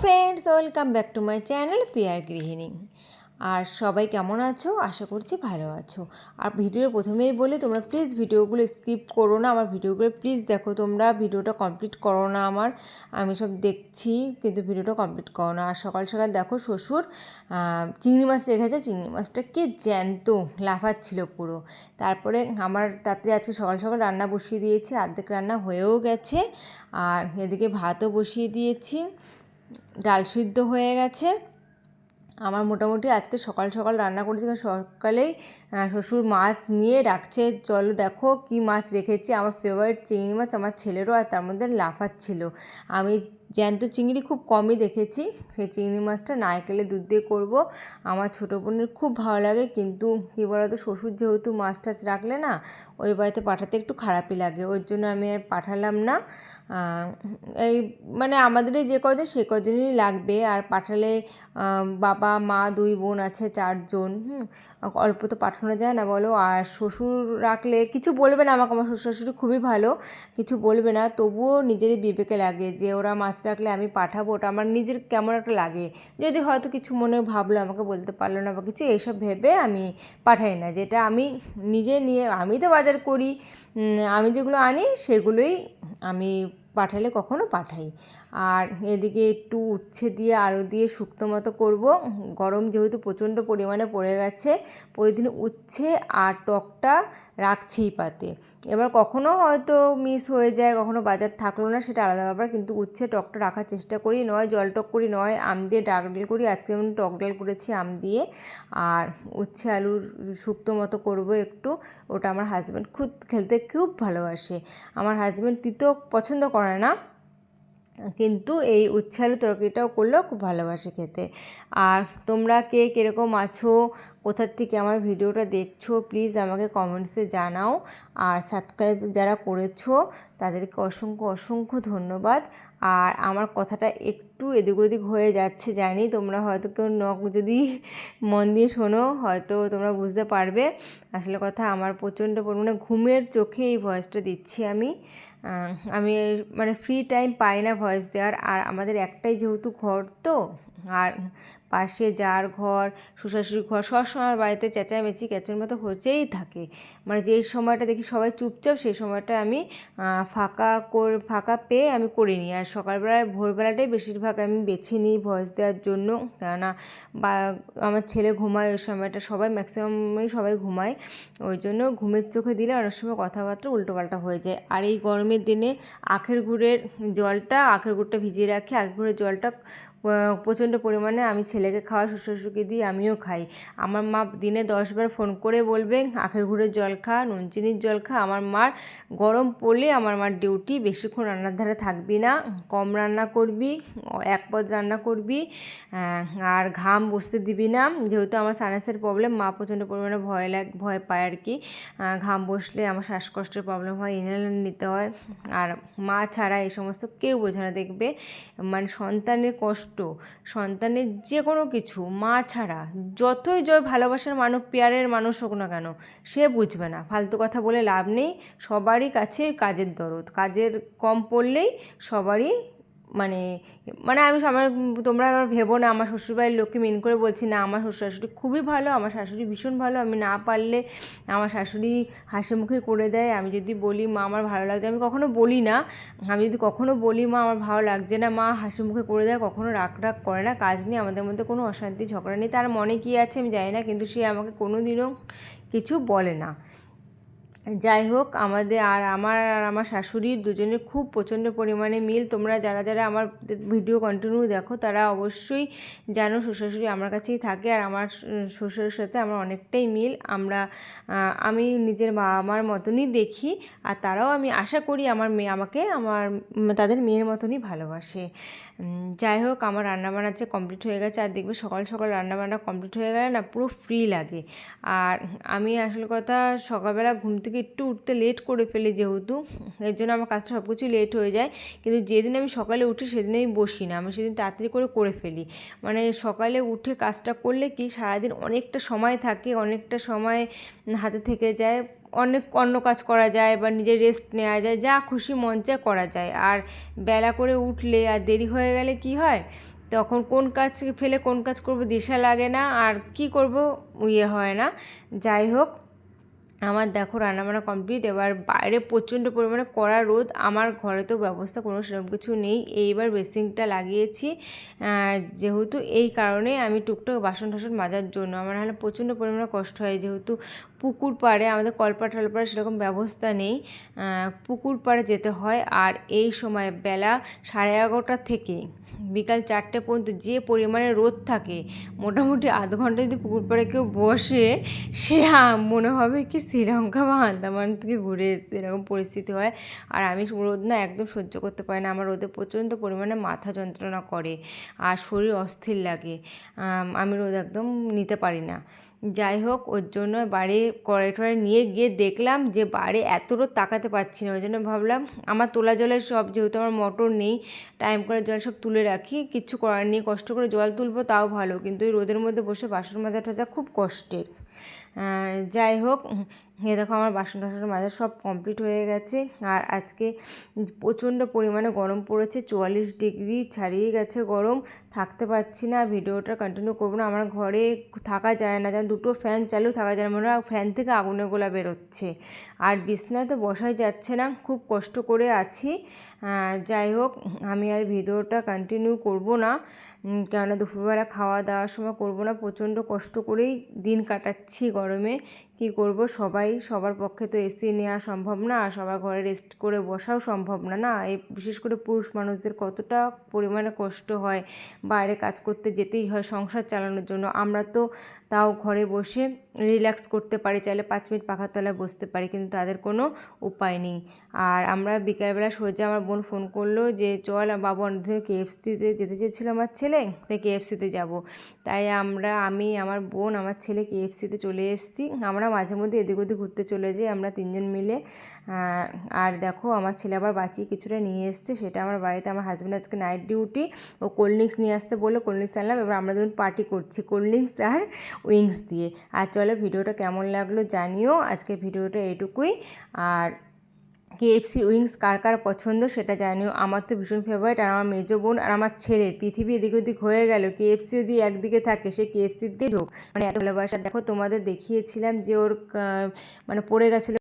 Friends welcome back to my channel peer গৃহিণী আর সবাই কেমন আছো? আশা করছি ভালো আছো। আর ভিডিওর প্রথমেই বলে, তোমরা প্লিজ ভিডিওগুলো স্কিপ করো না, আমার ভিডিওগুলো প্লিজ দেখো। তোমরা ভিডিওটা কমপ্লিট করো না আমার, আমি সব দেখছি, কিন্তু ভিডিওটা কমপ্লিট করো না। আর সকাল সকাল দেখো শ্বশুর চিংড়ি মাছ রেখেছে, চিংড়ি মাছটা কে জ্যান্ত, লাফাচ্ছিল পুরো। তারপরে আমার তাতে আজকে সকাল সকাল রান্না বসিয়ে দিয়েছি অর্ধেক রান্না হয়েও গেছে। আর এদিকে ভাতও বসিয়ে দিয়েছি। ডাল সিদ্ধ হয়ে গেছে। আমার মোটামুটি আজকে সকাল সকাল রান্না করেছি সকালেই শ্বশুর মাছ নিয়ে রাখছে। চলো দেখো কি মাছ রেখেছি। আমার ফেভারিট চিংড়ি মাছ আমার ছেলেরও আর তার মধ্যে লাফাচ্ছিল। আমি জ্যান্ত চিংড়ি খুব কমই দেখেছি। সেই চিংড়ি মাছটা নারকেলের দুধ দিয়ে করব। আমার ছোটো বোনের খুব ভালো লাগে, কিন্তু কী বলতো, শ্বশুর যেহেতু মাছ টাছ রাখলে না, ওই বাড়িতে পাঠাতে একটু খারাপই লাগে। ওই জন্য আমি আর পাঠালাম না। এই মানে আমাদের যে কজন, সে কজনই লাগবে। আর পাঠালে বাবা, মা, দুই বোন আছে, চারজন, হুম? অল্প তো পাঠানো যায় না বলো। আর শ্বশুর রাখলে, কিছু বলবে না আমাকে। আমার শ্বশুর শাশুড়ি খুবই ভালো, কিছু বলবে না। তবুও নিজেরই বিবেকে লাগে যে ওরা মাছ রাখলে আমি পাঠাবো, ওটা আমার নিজের কেমন একটা লাগে। যদি হয়তো কিছু মনে ভাবলো, আমাকে বলতে পারল না বা কিছু, এইসব ভেবে আমি পাঠাই না। যেটা আমি নিজে নিয়ে, আমি তো বাজার করি আমি যেগুলো আনি, সেগুলোই আমি পাঠালে কখনো পাঠাই। আর এদিকে একটু উচ্ছে দিয়ে আলু দিয়ে শুক্তো মতো করব। গরম যেহেতু প্রচণ্ড পরিমাণে পড়ে গেছে, প্রতিদিন উচ্ছে আর টকটা রাখছিই পাতে। এবার কখনো হয়তো মিস হয়ে যায়, কখনো বাজার থাকল না, সেটা আলাদা ব্যাপার। কিন্তু উচ্ছে টকটা রাখার চেষ্টা করি, নয় জল টক করি, নয় আম দিয়ে ডাক ডাল করি, আজকে আমি টক ডাল করেছি আম দিয়ে। আর উচ্ছে আলুর শুক্তো মতো করব একটু, ওটা আমার হাজব্যান্ড খুব খেলতে খুব ভালোবাসে। আমার হাজব্যান্ড তিতো পছন্দ করে না। কিন্তু এই উচ্ছে আলু তরকারিটাও করলেও খুব ভালোবাসে খেতে। আর তোমরা কে কীরকম আছো কোথার থেকে আমার ভিডিওটা দেখছ প্লিজ আমাকে কমেন্টসে জানাও। আর সাবস্ক্রাইব যারা করেছ, তাদেরকে অসংখ্য অসংখ্য ধন্যবাদ। আর আমার কথাটা একটু এদিক ওদিক হয়ে যাচ্ছে, জানি তোমরা হয়তো কেউ নখ যদি মন দিয়ে শোনো, হয়তো তোমরা বুঝতে পারবে। আসলে কথা, আমার প্রচণ্ড পরিমাণে ঘুমের চোখে এই ভয়েসটা দিচ্ছি আমি। আমি মানে ফ্রি টাইম পাই না ভয়েস দেওয়ার। আর আমাদের একটাই যেহেতু ঘর তো, আর পাশে যার ঘর, শ্বশুরশাশুড়ির ঘর, সবসময় বাড়িতে চেঁচামেচি, ক্যাচের মতো হচ্ছেই থাকে। মানে যেই সময়টা দেখি সবাই চুপচাপ, সেই সময়টা আমি ফাঁকা কর, ফাঁকা পেয়ে আমি করে নিই আর সকালবেলায়, ভোরবেলাটাই বেশিরভাগ আমি বেছে নিই ভয়েস দেওয়ার জন্য। কেননা, বা, আমার ছেলে ঘুমায় ওই সময়টা, সবাই ম্যাক্সিমামই সবাই ঘুমায়। ওই জন্য ঘুমের চোখে দিলে অনেক সময় কথাবার্তা উল্টোপাল্টা হয়ে যায়। আর এই গরমের দিনে আখের গুড়ের জলটা, আখের গুড়টা ভিজিয়ে রাখি। আখের গুড়ের জলটা প্রচণ্ড পরিমাণে আমি ছেলেকে খাওয়াই শ্বশুরশুকে দিই আমিও খাই। আমার মা দিনে দশবার ফোন করে বলবে, আখের গুড়ের জল খা, নুন, চিনির জল খা। আমার মার গরম পড়লে আমার মার ডিউটি, বেশিক্ষণ রান্নার ধারে থাকবি না। কম রান্না করবি, এক পদ রান্না করবি আর ঘাম বসতে দিবি না। যেহেতু আমার সাইনাসের প্রবলেম মা প্রচণ্ড পরিমাণে ভয় লাগ, ভয় পায় আর কি। ঘাম বসলে আমার শ্বাসকষ্টের প্রবলেম হয় ইনহেলার নিতে হয়। আর মা ছাড়া এই সমস্ত কেউ বোঝে না, দেখবে। মানে সন্তানের কষ্ট, সন্তানের যে কোনো কিছু মা ছাড়া, যতই জয় ভালোবাসার মানুষ পেয়ারের মানুষ হোক না কেন, সে বুঝবে না। ফালতু কথা বলে লাভ নেই, সবারই কাছে কাজের দরদ। কাজের কম পড়লেই সবারই মানে মানে আমি সবার, তোমরা আবার ভেবো না, আমার শ্বশুরবাড়ির লোককে মেন করে বলছি, না, আমার শ্বশুর শাশুড়ি খুবই ভালো, আমার শাশুড়ি ভীষণ ভালো, আমি না পারলে আমার শাশুড়ি হাসি মুখে করে দেয়, আমি যদি বলি, মা, আমার ভালো লাগছে, আমি কখনো বলি না, আমি যদি কখনো বলি, মা, আমার ভালো লাগছে না, মা হাসি মুখে করে দেয়, কখনো রাগ রাগ করে না, কাজ নিয়ে আমাদের মধ্যে কোনো অশান্তি, ঝগড়া নেই, তার মনে কী আছে আমি জানি না, কিন্তু সে আমাকে কোনো দিনও কিছু বলে না। যাই হোক আমাদের আর আমার আর আমার শাশুড়ির দুজনের খুব প্রচণ্ড পরিমাণে মিল। তোমরা যারা যারা আমার ভিডিও কন্টিনিউ দেখো, তারা অবশ্যই জানো শ্বশুর শাশুড়ি আমার কাছেই থাকে আর আমার শ্বশুরের সাথে আমার অনেকটাই মিল। আমরা আমি নিজের বাবা মার মতনই দেখি আর তারাও আমি আশা করি আমার মেয়ে আমাকে, আমার, তাদের মেয়ের মতনই ভালোবাসে। যাই হোক আমার রান্নাবান্না যে কমপ্লিট হয়ে গেছে আর দেখবে সকাল সকাল রান্নাবান্না কমপ্লিট হয়ে গেলে না পুরো ফ্রি লাগে। আর আমি আসল কথা সকালবেলা ঘুম থেকে একটু উঠতে লেট করে ফেলি যেহেতু, এর জন্য আমার কাজটা সব কিছুই লেট হয়ে যায়। কিন্তু যেদিন আমি সকালে উঠি সেদিন আমি বসি না, আমি সেদিন তাড়াতাড়ি করে করে ফেলি। মানে সকালে উঠে কাজটা করলে কি সারাদিন অনেকটা সময় থাকে, অনেকটা সময় হাতে থেকে যায়, অনেক অন্য কাজ করা যায় বা নিজের রেস্ট নেওয়া যায়, যা খুশি মন চায় করা যায়। আর বেলা করে উঠলে আর দেরি হয়ে গেলে কি হয়? তখন কোন কাজ ফেলে কোন কাজ করব দিশা লাগে না, আর কি করব ইয়ে হয় না। যাই হোক আমার দেখো রান্নাবান্না কমপ্লিট এবার বাইরে প্রচণ্ড পরিমাণে কড়া রোদ, আমার ঘরে তো ব্যবস্থা কোনো সেরকম কিছু নেই। এইবার বেসিংটা লাগিয়েছি যেহেতু এই কারণে আমি টুকটাক বাসন টাসন মাজার জন্য, আমার নাহলে প্রচণ্ড পরিমাণে কষ্ট হয় যেহেতু পুকুর পাড়ে, আমাদের কলপা টলপাড়ে সেরকম ব্যবস্থা নেই। পুকুর পাড়ে যেতে হয় আর এই সময় বেলা সাড়ে এগারোটা থেকে বিকাল চারটে পর্যন্ত যে পরিমাণে রোদ থাকে, মোটামুটি আধ ঘণ্টা যদি পুকুর পাড়ে কেউ বসে, সে মনে হবে কি শ্রীলঙ্কা বা আন্দামান থেকে ঘুরে এসছে, এরকম পরিস্থিতি হয়। আর আমি রোদ না একদম সহ্য করতে পারি না, আমার রোদে প্রচণ্ড পরিমাণে মাথা যন্ত্রণা করে আর শরীর অস্থির লাগে। আমি রোদ একদম নিতে পারি না। যাই হোক, ওর জন্য বাড়ি কড়াই টড়াই নিয়ে গিয়ে দেখলাম যে বাড়ি এত রোদ তাকাতে পারছি না। ওই জন্য ভাবলাম, আমার তোলা জলের সব, যেহেতু আমার মোটর নেই টাইম করে জল সব তুলে রাখি। কিচ্ছু করার নেই, কষ্ট করে জল তুলবো, তাও ভালো। কিন্তু ওই রোদের মধ্যে বসে বাসন মাজা টাজা খুব কষ্টের। যাই হোক এ দেখো আমার বাসন টাসন মাজা সব কমপ্লিট হয়ে গেছে। আর আজকে প্রচণ্ড পরিমাণে গরম পড়েছে, চুয়াল্লিশ ডিগ্রি ছাড়িয়ে গেছে গরম। থাকতে পারছি না, ভিডিওটা কন্টিনিউ করব না। আমার ঘরে থাকা যায় না, যেন দুটো ফ্যান চালু থাকা যায় না, মনে হয় ফ্যান থেকে আগুনে গোলা বেরোচ্ছে। আর বিছনায় তো বসাই যাচ্ছে না, খুব কষ্ট করে আছি। যাই হোক, আমি আর ভিডিওটা কন্টিনিউ করব না। কেননা দুপুরবেলা খাওয়া দাওয়ার সময় করব না, প্রচণ্ড কষ্ট করেই দিন কাটাচ্ছি গরমে কি করব? সবাই সবার পক্ষে তো এসি নেওয়া সম্ভব না, আর সবার ঘরে রেস্ট করে বসাও সম্ভব না না? এই বিশেষ করে পুরুষ মানুষদের কতটা পরিমাণে কষ্ট হয়, বাইরে কাজ করতে যেতেই হয় সংসার চালানোর জন্য। আমরা তো তাও ঘরে বসে রিল্যাক্স করতে পারি, চাইলে পাঁচ মিনিট পাখার তলায় বসতে পারি, কিন্তু তাদের কোনো উপায় নেই। আর আমরা বিকালবেলা সোজা আমার বোন ফোন করল যে, চল বাবু অনেকদিন কেএফসিতে যেতে চেয়েছিল আমার ছেলে, তাই কেএফসিতে যাব। তাই আমরা, আমি, আমার বোন, আমার ছেলে কেএফসিতে চলে এসেছি। আমরা মাঝে মধ্যে এদিক ওদিক ঘুরতে চলে যাই আমরা তিনজন মিলে। আর দেখো আমার ছেলে আবার বাঁচিয়ে কিছুটা নিয়ে এসছে, সেটা আমার বাড়িতে আমার হাজব্যান্ড আজকে নাইট ডিউটি ও কোল্ড ড্রিঙ্কস নিয়ে আসতে বলে কোল্ড ড্রিঙ্কস আনলাম, এবার আমরা দুজন পার্টি করছি কোল্ড ড্রিঙ্কস আর উইংস দিয়ে। আর চলো ভিডিওটা কেমন লাগল জানিও, আজকের ভিডিওটা এটুকুই আর কেএফসি উইংস কার কার পছন্দ সেটা জানিও। আমার তো ভীষণ ফেভারিট আর আমার মেজো বোন আর আমার ছেলের পৃথিবী এদিক ওদিক হয়ে গেল। কেএফসি যদি একদিকে থাকে সে কেএফসির দিয়ে ঢোক মানে এত ভালোবাসা, দেখো তোমাদের দেখিয়েছিলাম যে ওর মানে পড়ে গেছিল